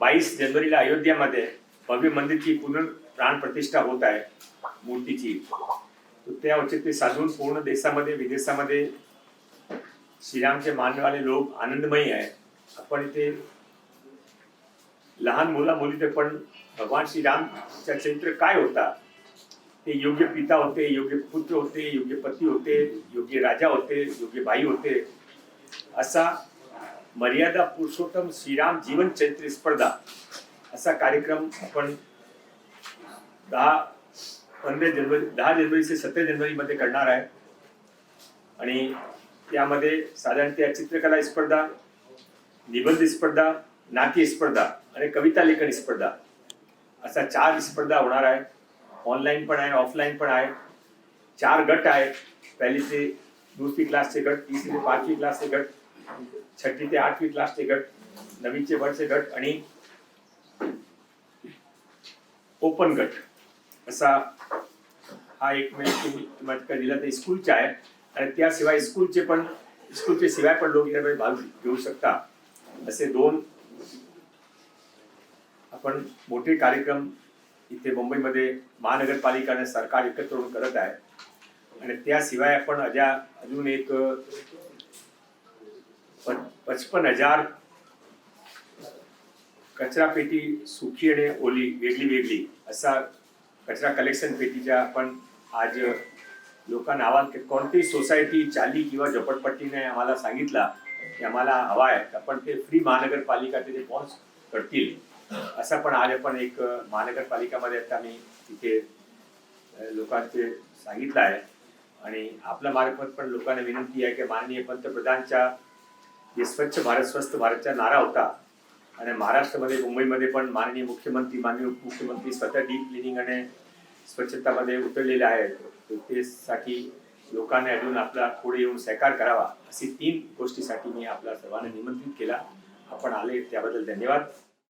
बावीस जानेवारीला अयोध्यामध्ये भव्य मंदिरची पुनर् प्राण प्रतिष्ठा होत आहे मूर्तीची. तर त्या औचित्य साधून पूर्ण देशामध्ये विदेशामध्ये श्रीरामचे मानवाले लोक आनंदमयी आहे. आपण इथे लहान मुला मुलीचे पण भगवान श्रीरामचा चरित्र काय होता? ते योग्य पिता होते योग्य पुत्र होते योग्य पती होते योग्य राजा होते योग्य बाई होते असा मर्यादा पुरुषोत्तम श्रीराम जीवन चरित्र स्पर्धा असा कार्यक्रम आपण दहा पंधरा जानेवारी दहा जानेवारी ते सतरा जानेवारी मध्ये करणार आहे. आणि त्यामध्ये साधारणत्या चित्रकला स्पर्धा निबंध स्पर्धा नाट्य स्पर्धा आणि कविता लेखन स्पर्धा असा चार स्पर्धा होणार आहे. ऑनलाईन पण आहे ऑफलाईन पण आहे. चार गट आहे. पहिली ते दुसरी क्लासचे गट तिसरी ते पाचवी क्लासचे गट. छठी ते आठवी क्लासचे गट नवीचे वरचे गट आणि ओपन गट असा हा एक म्हणजे माझ्या दिला तर स्कूलचे आहे आणि त्याशिवाय स्कूलचे पण स्कूलचे शिवाय पण लोक यामध्ये भाग घेऊ शकता. असे दोन आपण मोठे कार्यक्रम इथे मुंबईमध्ये महानगरपालिका आणि सरकार एकत्र करून करत आहे आणि त्याशिवाय आपण अजा अजून एक पचपन हजार कचरा पेटी सुखी आणि ओली वेगळी वेगळी. असा कचरा कलेक्शन पेटीच्या आपण आज लोकांना आवाज कोणतीही सोसायटी चाली किंवा झोपडपट्टीने आम्हाला सांगितला की आम्हाला हवा आहे तर आपण ते फ्री महानगरपालिका तिथे पोहोच करतील असं पण आज आपण एक महानगरपालिकामध्ये आता आम्ही तिथे लोकांचे सांगितलं आहे. आणि आपल्या मार्फत पण लोकांना विनंती आहे की माननीय पंतप्रधानच्या जे स्वच्छ भारत स्वस्थ भारतचा नारा होता. आणि महाराष्ट्रामध्ये मुंबईमध्ये पण माननीय मुख्यमंत्री माननीय उपमुख्यमंत्री स्वतः डीप क्लिनिंग आणि स्वच्छतामध्ये उतरलेले आहेत. तेसाठी त्यासाठी लोकांनी अजून आपला पुढे येऊन सहकार करावा अशी तीन गोष्टीसाठी मी आपला सर्वांना निमंत्रित केला. आपण आले त्याबद्दल धन्यवाद.